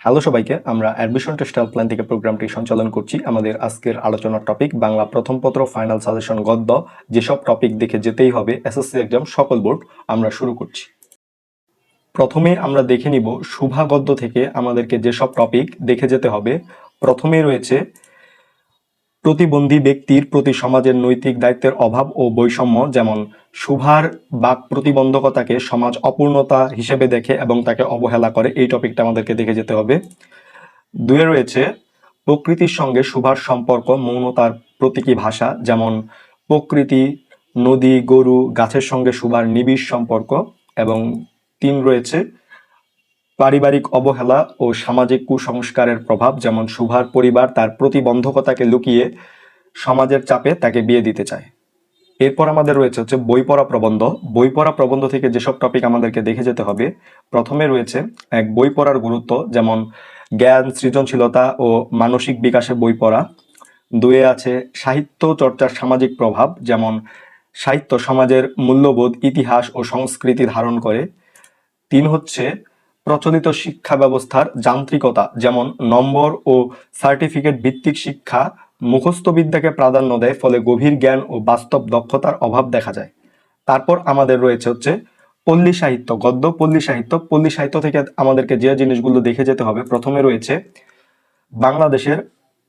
Hello সবাইকে, আমরা admission টেস্টাল plan থেকে প্রোগ্রামটি সঞ্চালন করছি। আমাদের আজকের আলোচনার টপিক বাংলা প্রথম পত্র ফাইনাল সাজেশন গদ্য। যেসব টপিক দেখে যেতেই হবে এসএসসি এক্সাম সকল বোর্ড আমরা শুরু করছি। প্রথমে আমরা দেখে নিব শুভা গদ্য থেকে আমাদেরকে যেসব টপিক দেখে যেতে হবে। প্রথমে রয়েছে, প্রতিবন্ধী ব্যক্তির প্রতি সমাজের নৈতিক দায়িত্বের অভাব ও বৈষম্য, যেমন শুভার বাক প্রতিবন্ধকতাকে সমাজ অপূর্ণতা হিসেবে দেখে এবং তাকে অবহেলা করে, এই টপিকটা আমাদেরকে দেখে যেতে হবে। দুয়ে রয়েছে, প্রকৃতির সঙ্গে শুভার সম্পর্ক মৌনতার প্রতীকী ভাষা, যেমন প্রকৃতি, নদী, গরু, গাছের সঙ্গে শুভার নিবিড় সম্পর্ক, এবং তিন রয়েছে, পারিবারিক অবহেলা ও সামাজিক কুসংস্কারের প্রভাব, যেমন শুভার পরিবার তার প্রতিবন্ধকতাকে লুকিয়ে সমাজের চাপে তাকে বিয়ে দিতে চায়। এরপর আমাদের রয়েছে হচ্ছে বই পড়া প্রবন্ধ। বই পড়া প্রবন্ধ থেকে যেসব টপিক আমাদেরকে দেখে যেতে হবে, প্রথমে রয়েছে এক বই পড়ার গুরুত্ব, যেমন জ্ঞান, সৃজনশীলতা ও মানসিক বিকাশে বই পড়া। দুয়ে আছে সাহিত্য চর্চার সামাজিক প্রভাব, যেমন সাহিত্য সমাজের মূল্যবোধ, ইতিহাস ও সংস্কৃতি ধারণ করে। তিন হচ্ছে প্রচলিত শিক্ষা ব্যবস্থার যান্ত্রিকতা, যেমন নম্বর ও সার্টিফিকেট ভিত্তিক শিক্ষা মুখস্থ বিদ্যাকে প্রাধান্য দেয় ফলে গভীর জ্ঞান ও বাস্তব দক্ষতার অভাব দেখা যায়। তারপর আমাদের রয়েছে হচ্ছে পল্লী সাহিত্য, গদ্য, পল্লী সাহিত্য। পল্লী সাহিত্য থেকে আমাদেরকে যে জিনিসগুলো দেখে যেতে হবে, প্রথমে রয়েছে বাংলাদেশের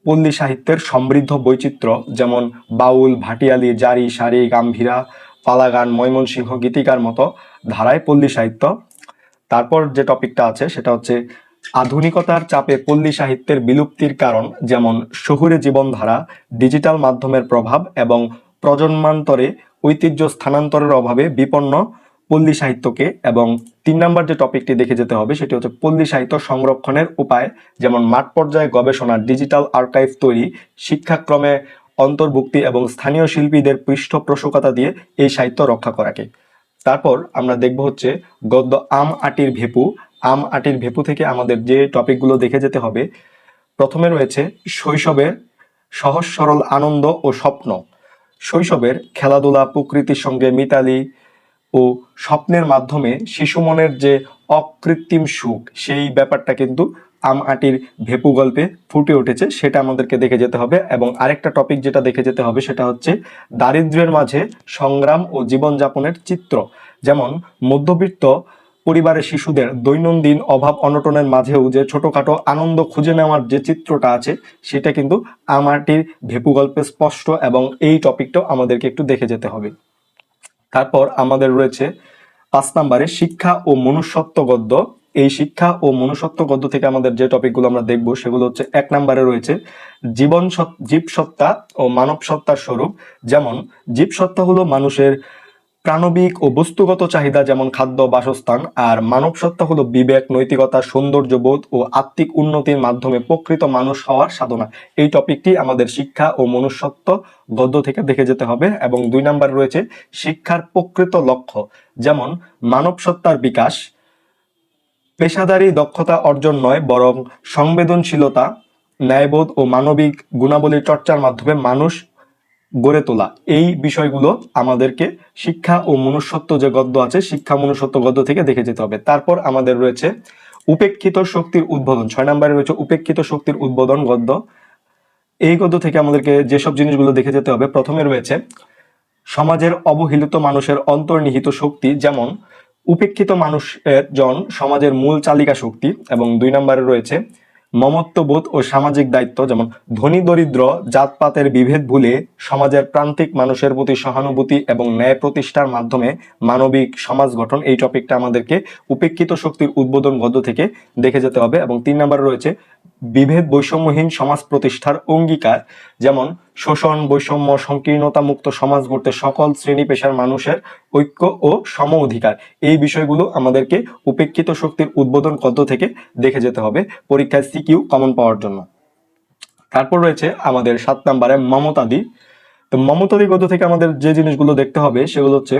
পল্লী সাহিত্যের সমৃদ্ধ বৈচিত্র্য, যেমন বাউল, ভাটিয়ালি, জারি, সারি, গাম্ভীরা, পালাগান, ময়মনসিংহ, গীতিকার মতো ধারায় পল্লী সাহিত্য। তারপর যে টপিকটা আছে, সেটা হচ্ছে আধুনিকতার চাপে পল্লী সাহিত্যের বিলুপ্তির কারণ যেমন শহুরে জীবনধারা, ডিজিটাল মাধ্যমের প্রভাব এবং প্রজন্মান্তরে ঐতিহ্য স্থানান্তরের অভাবে বিপন্ন পল্লী সাহিত্যকে এবং তিন নম্বর যে টপিকটি দেখে যেতে হবে সেটি হচ্ছে পল্লী সাহিত্য সংরক্ষণের উপায়, যেমন মাঠ পর্যায়ে গবেষণা ডিজিটাল আর্কাইভ তৈরি, শিক্ষাক্রমে অন্তর্ভুক্তি এবং স্থানীয় শিল্পীদের পৃষ্ঠপোষকতা দিয়ে এই সাহিত্য রক্ষা করাকে। তারপর আমরা দেখব হচ্ছে গদ্য আম আটির ভেপু আম আটির ভেপু থেকে আমাদের যে টপিকগুলো দেখে যেতে হবে, প্রথমে রয়েছে শৈশবের সহজ সরল আনন্দ ও স্বপ্ন। শৈশবের খেলাধুলা, প্রকৃতির সঙ্গে মিতালি ও স্বপ্নের মাধ্যমে শিশু মনের যে অকৃত্রিম সুখ, সেই ব্যাপারটা কিন্তু আম আটির ভেপু গল্পে ফুটে উঠেছে, সেটা আমাদেরকে দেখে যেতে হবে। এবং আরেকটা টপিক যেটা দেখে যেতে হবে, সেটা হচ্ছে দারিদ্র্যের মাঝে সংগ্রাম ও জীবনযাপনের চিত্র। যেমন মধ্যবিত্ত পরিবারের শিশুদের দৈনন্দিন অভাব অনটনের মাঝেও যে ছোটখাটো আনন্দ খুঁজে নেওয়ার যে চিত্রটা আছে, সেটা কিন্তু আমারটির ভেপু গল্পে স্পষ্ট এবং এই টপিকটাও আমাদেরকে একটু দেখে যেতে হবে। তারপর আমাদের রয়েছে পাঁচ নম্বরে শিক্ষা ও মনুষ্যত্ব গদ্য। এই শিক্ষা ও মনুষ্যত্ব গদ্য থেকে আমাদের যে টপিকগুলো আমরা দেখব, সেগুলো হচ্ছে এক নম্বরে রয়েছে জীবন সত- জীবসত্তা ও মানব সত্তার স্বরূপ। যেমন, জীবসত্তা হলো মানুষের প্রাণবিক ও বস্তুগত চাহিদা যেমন খাদ্য, বাসস্থান, আর মানব সত্তা হলো বিবেক, নৈতিকতা সৌন্দর্যবোধ ও আত্মিক উন্নতির মাধ্যমে প্রকৃত মানুষ হওয়ার সাধনা। এই টপিকটি আমাদের শিক্ষা ও মনুষ্যত্ব গদ্য থেকে দেখে যেতে হবে এবং দুই নম্বরে রয়েছে শিক্ষার প্রকৃত লক্ষ্য, যেমন মানব সত্তার বিকাশ, পেশাদারি দক্ষতা অর্জন নয়, বরং সংবেদনশীলতা, ন্যায়বোধ ও মানবিক গুণাবলীর চর্চার মাধ্যমে মানুষ গড়ে তোলা। এই বিষয়গুলো আমাদেরকে শিক্ষা ও মনুষ্যত্ব যে গদ্য আছে, শিক্ষা মনুষ্যত্ব গদ্য থেকে দেখে যেতে হবে। তারপর আমাদের রয়েছে উপেক্ষিত শক্তির উদ্বোধন। ছয় নম্বরে রয়েছে উপেক্ষিত শক্তির উদ্বোধন গদ্য। এই গদ্য থেকে আমাদেরকে যেসব জিনিসগুলো দেখে যেতে হবে, প্রথমে রয়েছে সমাজের অবহেলিত মানুষের অন্তর্নিহিত শক্তি, যেমন উপেক্ষিত মানুষের জন সমাজের মূল চালিকা শক্তি, এবং দুই নম্বরে রয়েছে মমত্ববোধ ও সামাজিক দায়িত্ব, যেমন ধনী দরিদ্র, জাতপাতের বিভেদ ভুলে সমাজের প্রান্তিক মানুষের প্রতি সহানুভূতি এবং ন্যায় প্রতিষ্ঠার মাধ্যমে মানবিক সমাজ গঠন, এই টপিকটা আমাদেরকে উপেক্ষিত শক্তির উদ্বোধন গদ্য থেকে দেখে যেতে হবে। এবং তিন নম্বরে রয়েছে বিভেদ বৈষম্যহীন সমাজ প্রতিষ্ঠার অঙ্গীকার, যেমন শোষণ, বৈষম্য সংকীর্ণতা মুক্ত সমাজ গড়তে সকল শ্রেণি পেশার মানুষের ঐক্য ও সম অধিকার। এই বিষয়গুলো আমাদেরকে উপেক্ষিত শক্তির উদ্বোধন গদ্য থেকে দেখে যেতে হবে পরীক্ষায় সিকিউ কমন পাওয়ার জন্য। তারপর রয়েছে আমাদের সাত নম্বরে মমতাদি। তো মমতাদি গদ্য থেকে আমাদের যে জিনিসগুলো দেখতে হবে সেগুলো হচ্ছে,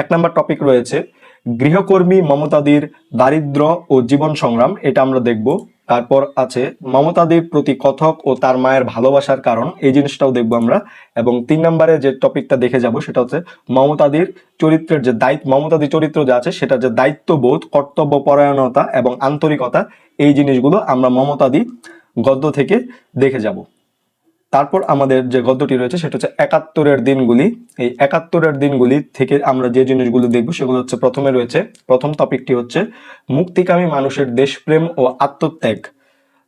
এক নম্বর টপিক রয়েছে গৃহকর্মী মমতাদির দারিদ্র ও জীবন সংগ্রাম, এটা আমরা দেখব। তারপর আছে মমতাদির প্রতি কথক ও তার মায়ের ভালোবাসার কারণ, এই জিনিসটাও দেখব আমরা। এবং তিন নম্বরে যে টপিকটা দেখে যাব, সেটা হচ্ছে মমতাদির চরিত্রের যে দায়িত্ব মমতাদি চরিত্র যে আছে, সেটা যে দায়িত্ববোধ কর্তব্য পরায়ণতা এবং আন্তরিকতা, এই জিনিসগুলো আমরা মমতাদি গদ্য থেকে দেখে যাব। তারপর আমাদের যে গদ্যটি রয়েছে, সেটা হচ্ছে একাত্তরের দিনগুলি। এই একাত্তরের দিনগুলি থেকে আমরা যে জিনিসগুলো দেখব, সেগুলো হচ্ছে প্রথমে রয়েছে, প্রথম টপিকটি হচ্ছে মুক্তিকামী মানুষের দেশপ্রেম ও আত্মত্যাগ।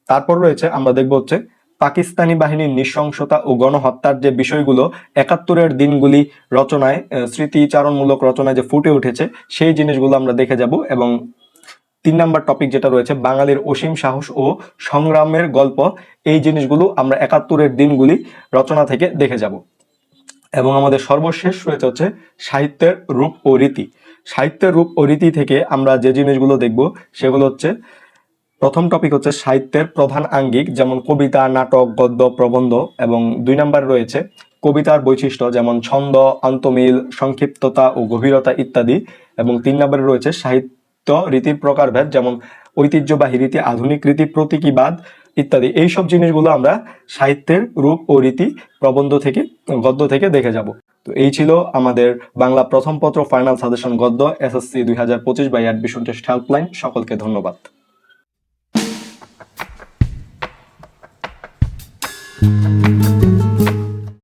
তারপর রয়েছে, আমরা দেখব হচ্ছে পাকিস্তানি বাহিনীর নৃশংসতা ও গণহত্যার যে বিষয়গুলো, একাত্তরের দিনগুলি রচনায় স্মৃতিচারণমূলক রচনায় যে ফুটে উঠেছে, সেই জিনিসগুলো আমরা দেখে যাব এবং তিন নাম্বার টপিক যেটা রয়েছে, বাঙালির অসীম সাহস ও সংগ্রামের গল্প। এই জিনিসগুলো আমরা একাত্তরের দিনগুলি রচনা থেকে দেখে যাব। এবং আমাদের সর্বশেষ রয়েছে হচ্ছে সাহিত্যের রূপ ও রীতি। সাহিত্যের রূপ ও রীতি থেকে আমরা যে জিনিসগুলো দেখব, সেগুলো হচ্ছে, প্রথম টপিক হচ্ছে সাহিত্যের প্রধান আঙ্গিক, যেমন কবিতা, নাটক, গদ্য, প্রবন্ধ। এবং দুই নাম্বার রয়েছে কবিতার বৈশিষ্ট্য, যেমন ছন্দ আন্তমিল সংক্ষিপ্ততা ও গভীরতা ইত্যাদি। এবং তিন নম্বরে রয়েছে সাহিত্য রীতির প্রকারভেদ যেমন ঐতিহ্যবাহী রীতি, আধুনিক রীতি, প্রতীকীবাদ ইত্যাদি। এইসব জিনিসগুলো আমরা সাহিত্যের রূপ ও রীতি প্রবন্ধ থেকে, গদ্য থেকে দেখে যাব। তো এই ছিল আমাদের বাংলা প্রথম পত্র, ফাইনাল সাজেশন গদ্য, এসএসসি দুই হাজার পঁচিশ বাই অ্যাডমিশন টেস্ট হেল্পলাইন। সকলকে ধন্যবাদ।